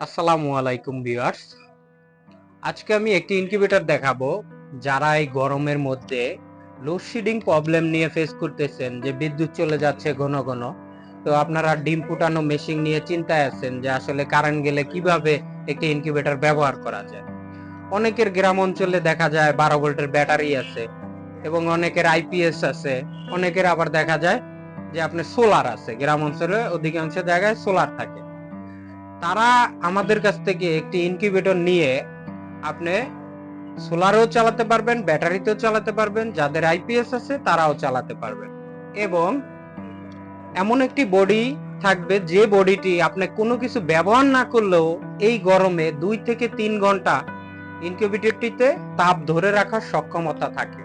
আসসালামু আলাইকুম ভিউয়ার্স। আজকে আমি একটি ইনকিউবেটর দেখাবো, যারা এই গরমের মধ্যে লোডশেডিং প্রবলেম নিয়ে ফেস করতেছেন, যে বিদ্যুৎ চলে যাচ্ছে ঘন ঘন। তো আপনারা ডিম ফুটানো মেশিন নিয়ে চিন্তায় আছেন যে আসলে কারেন্ট গেলে কীভাবে একটি ইনকিউবেটর ব্যবহার করা যায়। অনেকের গ্রাম অঞ্চলে দেখা যায় বারো ভোল্টের ব্যাটারি আছে এবং অনেকের আইপিএস আছে। অনেকের আবার দেখা যায় যে আপনার সোলার আছে। গ্রাম অঞ্চলে অধিকাংশ জায়গায় সোলার থাকে। তারা আমাদের কাছ থেকে একটি ইনকিউবেটর নিয়ে আপনি সোলারও চালাতে পারবেন ব্যাটারিতেও চালাতে পারবেন, যাদের আইপিএস আছে তারাও চালাতে পারবেন। এবং এমন একটি বডি থাকবে যে বডিটি আপনি কোনো কিছু ব্যবহার না করলেও এই গরমে দুই থেকে তিন ঘণ্টা ইনকিউবেটরটিতে তাপ ধরে রাখার সক্ষমতা থাকে।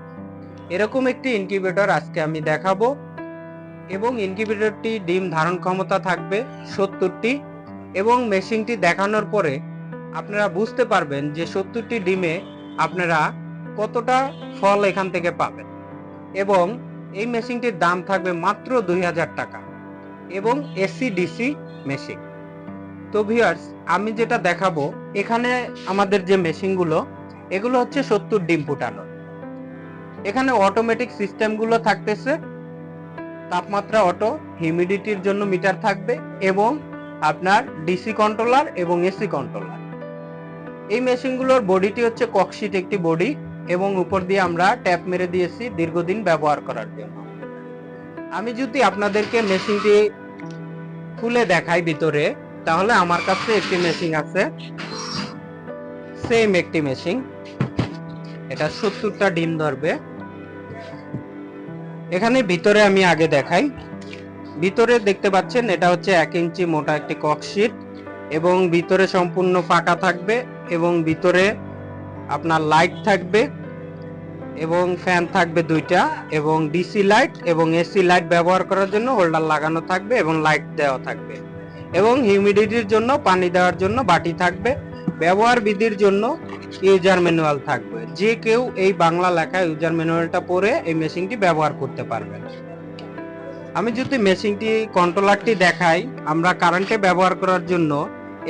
এরকম একটি ইনকিউবেটর আজকে আমি দেখাবো। এবং ইনকিউবেটরটি ডিম ধারণ ক্ষমতা থাকবে সত্তরটি এবং মেশিনটি দেখানোর পরে আপনারা বুঝতে পারবেন যে সত্তরটি ডিমে আপনারা কতটা ফল এখান থেকে পাবেন। এবং এই মেশিনটির দাম থাকবে মাত্র দুই হাজার টাকা এবং এসি ডিসি মেশিন। তো ভিউয়ার্স, আমি যেটা দেখাবো, এখানে আমাদের যে মেশিনগুলো, এগুলো হচ্ছে সত্তর ডিম ফুটানো। এখানে অটোমেটিক সিস্টেমগুলো থাকতেছে। তাপমাত্রা অটো হিউমিডিটির জন্য মিটার থাকবে এবং আপনার ডিসি কন্ট্রোলার এবং এসি কন্ট্রোলার এই মেশিনগুলোর বডিটি হচ্ছে ককশিট একটি বডি এবং উপর দিয়ে আমরা ট্যাপ মেরে দিয়েছি দীর্ঘদিন ব্যবহার করার জন্য। আমি যদি আপনাদেরকে মেশিনটি খুলে দেখাই ভিতরে, তাহলে আমার কাছে একটি মেশিন আছে। সেম একটি মেশিন এটা সত্তরটা ডিম ধরবে। এখানে ভিতরে আমি আগে দেখাই। ভিতরে দেখতে পাচ্ছেন, এটা হচ্ছে এক ইঞ্চি মোটা একটি ককশিট এবং ভিতরে সম্পূর্ণ ফাঁকা থাকবে এবং ভিতরে আপনার লাইট থাকবে এবং ফ্যান থাকবে দুইটা এবং ডিসি লাইট এবং এসি লাইট ব্যবহার করার জন্য হোল্ডার লাগানো থাকবে এবং লাইট দেওয়া থাকবে এবং হিউমিডিটির জন্য, পানি দেওয়ার জন্য বাটি থাকবে। ব্যবহার বিধির জন্য ইউজার ম্যানুয়াল থাকবে। যে কেউ এই বাংলা লেখা ইউজার ম্যানুয়ালটা পড়ে এই মেশিনটি ব্যবহার করতে পারবেন। আমি যদি মেশিনটি কন্ট্রোলারটি দেখাই, আমরা কারেন্টে ব্যবহার করার জন্য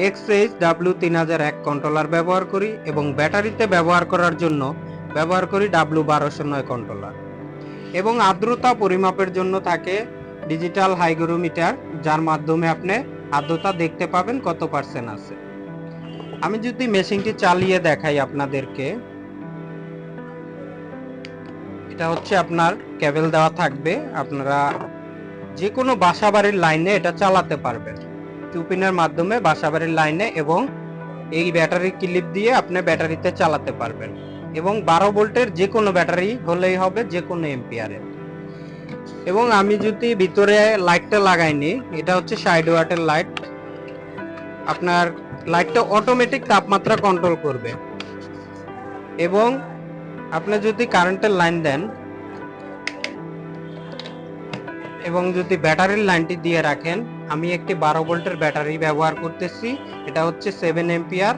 এক্স এইচ ডাব্লিউ তিন হাজার এক কন্ট্রোলার ব্যবহার করি এবং ব্যাটারিতে ব্যবহার করার জন্য ব্যবহার করি ডাব্লিউ বারোশো নয় কন্ট্রোলার এবং আর্দ্রতা পরিমাপের জন্য থাকে ডিজিটাল হাইগ্রোমিটার যার মাধ্যমে আপনি আর্দ্রতা দেখতে পাবেন কত পার্সেন্ট আছে। আমি যদি মেশিনটি চালিয়ে দেখাই আপনাদেরকে, এটা হচ্ছে আপনার কেবল দেওয়া থাকবে। আপনারা যে কোনো বাসাবাড়ির লাইনে এটা চালাতে পারবেন। টুপিনের মাধ্যমে বাসাবাড়ির লাইনে এবং এই ব্যাটারি ক্লিপ দিয়ে আপনি ব্যাটারিতে চালাতে পারবেন এবং বারো ভোল্টের যে কোনো ব্যাটারি হলেই হবে যে কোনো এম্পিয়ারের এবং আমি যদি ভিতরে লাইটটা লাগাইনি এটা হচ্ছে সাইড ওয়াটের লাইট। আপনার লাইটটা অটোমেটিক তাপমাত্রা কন্ট্রোল করবে। এবং আপনি যদি কারেন্টের লাইন দেন এবং যদি ব্যাটারির লাইনটি দিয়ে রাখেন, আমি একটি বারো ভোল্টের ব্যাটারি ব্যবহার করতেছি, এটা হচ্ছে সেভেন এম্পিয়ার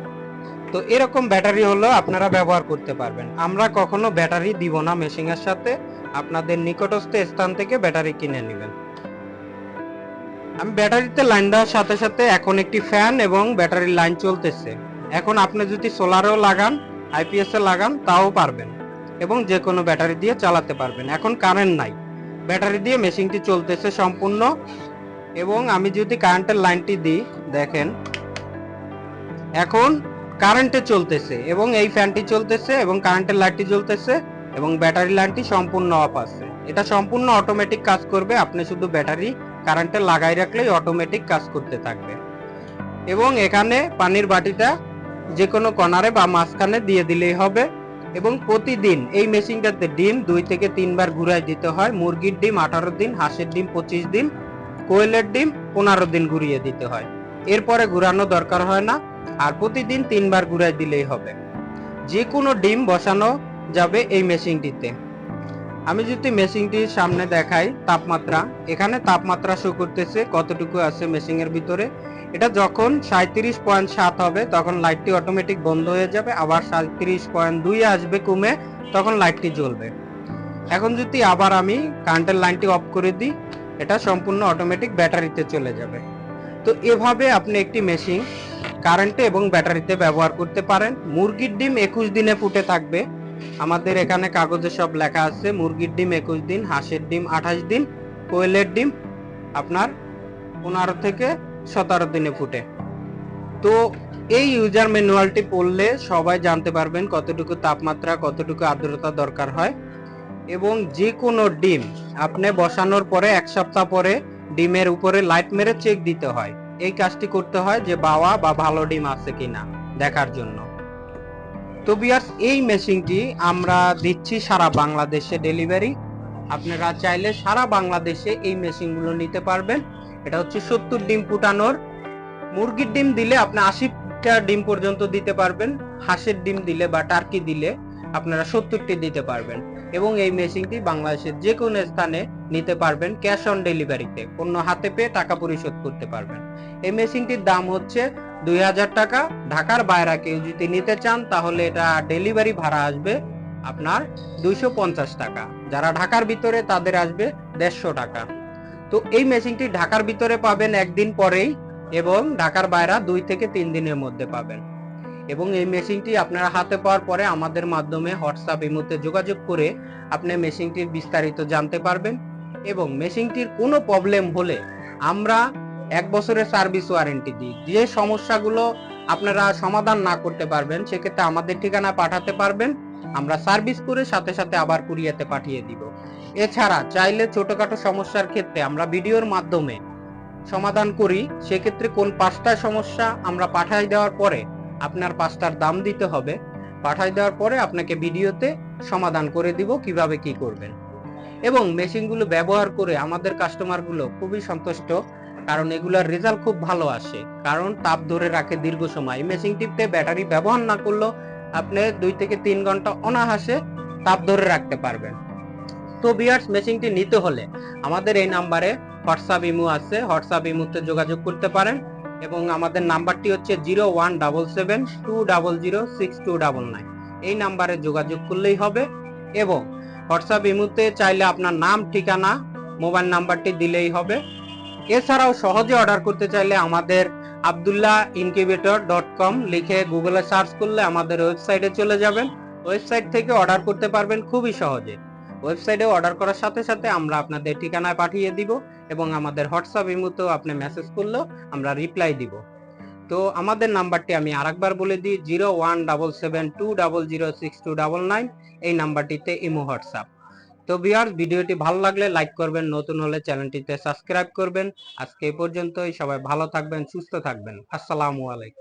তো এরকম ব্যাটারি হলো আপনারা ব্যবহার করতে পারবেন। আমরা কখনো ব্যাটারি দিব না মেশিনের সাথে, আপনাদের নিকটস্থ স্থান থেকে ব্যাটারি কিনে নেবেন। আমি ব্যাটারিতে লাইন দেওয়ার সাথে সাথে এখন একটি ফ্যান এবং ব্যাটারির লাইন চলতেছে। এখন আপনি যদি সোলারেও লাগান আইপিএস লাগান, তাও পারবেন এবং যে কোনো ব্যাটারি দিয়ে চালাতে পারবেন। এখন কারেন্ট নাই। ব্যাটারি দিয়ে মেশিনটি চলতেছে সম্পূর্ণ। এবং আমি যদি কারেন্টের লাইনটি দিই, দেখেন। এখন কারেন্টে চলতেছে এবং এই ফ্যানটি চলতেছে এবং কারেন্টের লাইটটি জ্বলতেছে এবং ব্যাটারি লাইনটি সম্পূর্ণ অফ আছে। এটা সম্পূর্ণ অটোমেটিক কাজ করবে, আপনি শুধু ব্যাটারি কারেন্টে লাগাই রাখলেই অটোমেটিক কাজ করতে থাকবে। এবং এখানে পানির বাটিটা যে কোনো কর্নারে বা মাঝখানে দিয়ে দিলেই হবে। এবং প্রতিদিন এই মেশিনটাতে ডিম দুই থেকে তিনবার ঘুরাই দিতে হয়, মুরগির ডিম আঠারো দিন, হাঁসের ডিম পঁচিশ দিন, কোয়েলের ডিম পনেরো দিন ঘুরিয়ে দিতে হয়। এরপরে ঘুরানো দরকার হয় না, আর প্রতিদিন তিনবার ঘুরাই দিলেই হবে। যে কোনো ডিম বসানো যাবে এই মেশিনটিতে। আমি যদি মেশিনটির সামনে দেখাই তাপমাত্রা, এখানে তাপমাত্রা শো করতেছে কতটুকু আছে মেশিনের ভিতরে এটা যখন সাঁত্রিশ পয়েন্ট সাত হবে, তখন লাইটটি অটোমেটিক বন্ধ হয়ে যাবে, আবার সাঁত্রিশ পয়েন্ট দুই আসবে কমে, তখন লাইটটি জ্বলবে। এখন যদি আবার আমি কারেন্টের লাইনটি অফ করে দিই, এটা সম্পূর্ণ অটোমেটিক ব্যাটারিতে চলে যাবে। তো এভাবে আপনি একটি মেশিন কারেন্টে এবং ব্যাটারিতে ব্যবহার করতে পারেন। মুরগির ডিম একুশ দিনে ফুটে থাকবে। আমাদের এখানে কাগজে সব লেখা আছে, মুরগির ডিম একুশ দিন, হাঁসের ডিম আঠাশ দিন, কোয়েলের ডিম আপনার পনেরো থেকে সতেরো দিনে ফুটে। তো এই ইউজার ম্যানুয়ালটি পড়লে সবাই জানতে পারবেন কতটুকু তাপমাত্রা, কতটুকু আর্দ্রতা দরকার হয় এবং যে কোনো ডিম আপনি বসানোর পরে এক সপ্তাহ পরে ডিমের উপরে লাইট মেরে চেক দিতে হয়। এই কাজটি করতে হয় যে বাওয়া বা ভালো ডিম আছে কিনা দেখার জন্য। তো বিয়ার্স এই মেশিনটি আমরা দিচ্ছি সারা বাংলাদেশে ডেলিভারি আপনারা চাইলে সারা বাংলাদেশে এই মেশিনগুলো নিতে পারবেন। এটা হচ্ছে সত্তর ডিম ফুটানোর। মুরগির ডিম দিলে আপনি আশিটা ডিম পর্যন্ত দিতে পারবেন, হাঁসের ডিম দিলে বা টার্কি দিলে আপনারা সত্তরটি দিতে পারবেন এবং এই মেশিনটি বাংলাদেশের যে কোনো স্থানে নিতে পারবেন ক্যাশ অন ডেলিভারিতে পণ্য হাতে পেয়ে টাকা পরিশোধ করতে পারবেন। এই মেশিনটির দাম হচ্ছে দুই হাজার টাকা। ঢাকার বাইরে কেউ যদি নিতে চান, তাহলে এটা ডেলিভারি ভাড়া আসবে আপনার দুইশো পঞ্চাশ টাকা। যারা ঢাকার ভিতরে, তাদের আসবে দেড়শো টাকা। তো এই মেশিনটি ঢাকার ভিতরে পাবেন একদিন পরেই এবং ঢাকার বাইরে দুই থেকে তিন দিনের মধ্যে পাবেন। এবং এই মেশিনটি আপনারা হাতে পাওয়ার পরে আমাদের মাধ্যমে হোয়াটসঅ্যাপ ইমোতে যোগাযোগ করে আপনি মেশিনটির বিস্তারিত জানতে পারবেন এবং মেশিনটির কোনো প্রবলেম হলে আমরা এক বছরের সার্ভিস ওয়ারেন্টি দিই। যে সমস্যাগুলো আপনারা সমাধান না করতে পারবেন, সেক্ষেত্রে আমাদের ঠিকানা পাঠাতে পারবেন। আমরা সার্ভিস করে সাথে সাথে আবার কুরিয়াতে পাঠিয়ে দিব। এছাড়া চাইলে ছোটখাটো সমস্যার ক্ষেত্রে আমরা ভিডিওর মাধ্যমে সমাধান করি। সেক্ষেত্রে কোন পাঁচটা সমস্যা আমরা পাঠাই দেওয়ার পরে আপনার পাঁচটার দাম দিতে হবে। পাঠাই দেওয়ার পরে আপনাকে ভিডিওতে সমাধান করে দিব কীভাবে কি করবেন। এবং মেশিনগুলো ব্যবহার করে আমাদের কাস্টমারগুলো খুবই সন্তুষ্ট, কারণ এগুলোর রেজাল্ট খুব ভালো আসে। কারণ তাপ ধরে রাখে দীর্ঘ সময়। মেশিনটিতে ব্যাটারি ব্যবহার না করলেও আপনি দুই থেকে তিন ঘণ্টা অনাহাসে তাপ ধরে রাখতে পারবেন। তো বিয়ার্স মেশিনটি নিতে হলে আমাদের এই নাম্বারে হোয়াটসঅ্যাপ ইমো আছে। হোয়াটসঅ্যাপ ইমোতে যোগাযোগ করতে পারেন এবং আমাদের নাম্বারটি হচ্ছে zero one double seven two double zero six two double nine এই নাম্বারে যোগাযোগ করলেই হবে এবং হোয়াটসঅ্যাপ ইমোতে চাইলে আপনার নাম, ঠিকানা মোবাইল নাম্বারটি দিলেই হবে। এছাড়াও সহজে অর্ডার করতে চাইলে আমাদের আবদুল্লাহ ইনকিউবেটর ডট কম লিখে গুগলে সার্চ করলে আমাদের ওয়েবসাইটে চলে যাবেন। ওয়েবসাইট থেকে অর্ডার করতে পারবেন খুবই সহজে। ওয়েবসাইটে অর্ডার করার সাথে সাথে আমরা আপনাদের ঠিকানায় পাঠিয়ে দিব এবং আমাদের হোয়াটসঅ্যাপ ইমোতেও আপনি মেসেজ করলেও আমরা রিপ্লাই দিব। তো আমাদের নাম্বারটি আমি আরেকবার বলে দিই zero one double seven two double zero six two double nine এই নাম্বারটিতে ইমো, হোয়াটসঅ্যাপ। তো বিয়ার্স ভিডিওটি ভালো লাগলে লাইক করবেন, নতুন হলে চ্যানেলটিতে সাবস্ক্রাইব করবেন। আজকে এই পর্যন্তই, সবাই ভালো থাকবেন, সুস্থ থাকবেন। আসসালামু আলাইকুম।